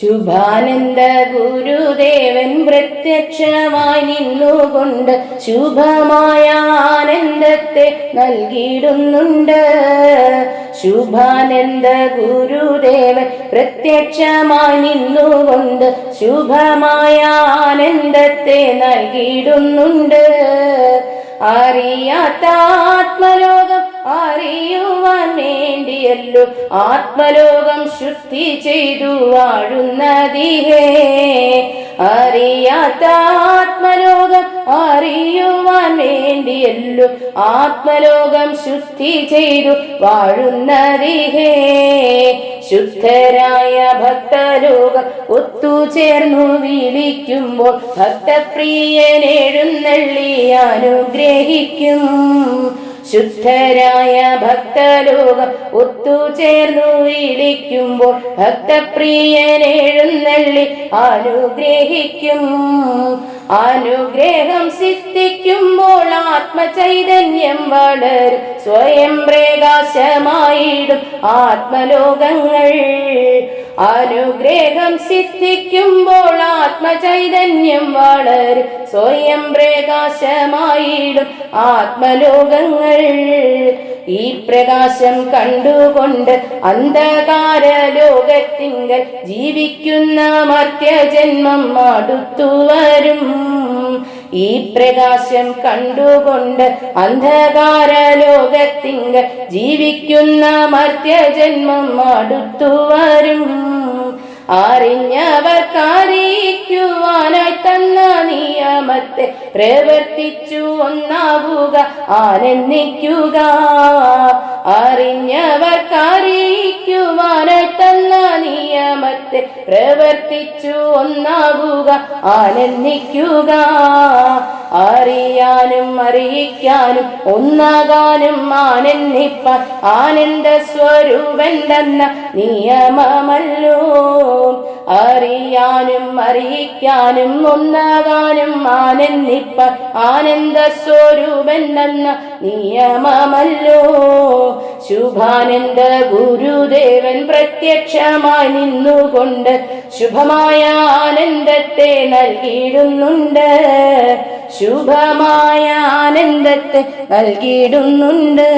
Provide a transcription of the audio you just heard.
ശുഭാനന്ദ ഗുരുദേവൻ പ്രത്യക്ഷമായി നിന്നുകൊണ്ട് ശുഭമായ ആനന്ദത്തെ നൽകിയിടുന്നുണ്ട്. ശുഭാനന്ദ ഗുരുദേവൻ പ്രത്യക്ഷമായി നിന്നുകൊണ്ട് ശുഭമായ ആനന്ദത്തെ നൽകിയിടുന്നുണ്ട്. അറിയാത്ത ആത്മലോകം വേണ്ടിയല്ലോ ആത്മലോകം ശുദ്ധി ചെയ്തു വാഴുന്നതിഹേ അറിയാത്ത ആത്മലോകം അറിയുവാൻ വേണ്ടിയല്ലോ ആത്മലോകം ശുദ്ധി ചെയ്തു വാഴുന്നതിഹേ ശുദ്ധരായ ഭക്തലോകം ഒത്തുചേർന്നു വിളിക്കുമ്പോൾ ഭക്തപ്രിയൻ എഴുന്നള്ളി അനുഗ്രഹിക്കും. ശുദ്ധരായ ഭക്തലോകം ഒത്തുചേർന്നു വിളിക്കുമ്പോൾ ഭക്തപ്രിയൻ എഴുന്നള്ളി അനുഗ്രഹിക്കും. അനുഗ്രഹം സിദ്ധിക്കുമ്പോൾ ആത്മചൈതന്യം വളരും. സ്വയം പ്രകാശമായിടും ആത്മലോകങ്ങൾ. അനുഗ്രഹം സിദ്ധിക്കുമ്പോൾ ആത്മചൈതന്യം വളരും. സ്വയം പ്രകാശമായിടും ആത്മലോകങ്ങൾ. ഈ പ്രകാശം കണ്ടുകൊണ്ട് അന്ധകാര ലോകത്തിങ്കൽ ജീവിക്കുന്ന മർത്യജന്മം അടുത്തു വരും. ഈ പ്രകാശം കണ്ടുകൊണ്ട് അന്ധകാര ലോകത്തിങ്ക ജീവിക്കുന്ന മർത്യജന്മം അടുത്തു വരും അറിഞ്ഞവർക്കറിയിക്കുവാനായി തന്ന നിയമത്തെ പ്രവർത്തിച്ചു ഒന്നാവുക ആനന്ദിക്കുക. അറിഞ്ഞവർക്കറിയിക്കുവാനായി തന്ന നിയമത്തെ പ്രവർത്തിച്ചു ഒന്നാവുക ആനന്ദിക്കുക. അറിയാനും അറിയിക്കാനും ഒന്നാകാനും ആനന്ദിപ്പാൻ ആനന്ദ സ്വരൂപൻ തന്ന നിയമമല്ലോ. അറിയാനും അറിയിക്കാനും ഒന്നാകാനും ആനന്ദിപ്പ ആനന്ദ സ്വരൂപൻ എന്ന നിയമമല്ലോ. ശുഭാനന്ദ ഗുരുദേവൻ പ്രത്യക്ഷമായി നിന്നുകൊണ്ട് ശുഭമായ ആനന്ദത്തെ നൽകിയിടുന്നുണ്ട്. ശുഭമായ ആനന്ദത്തെ നൽകിയിടുന്നുണ്ട്.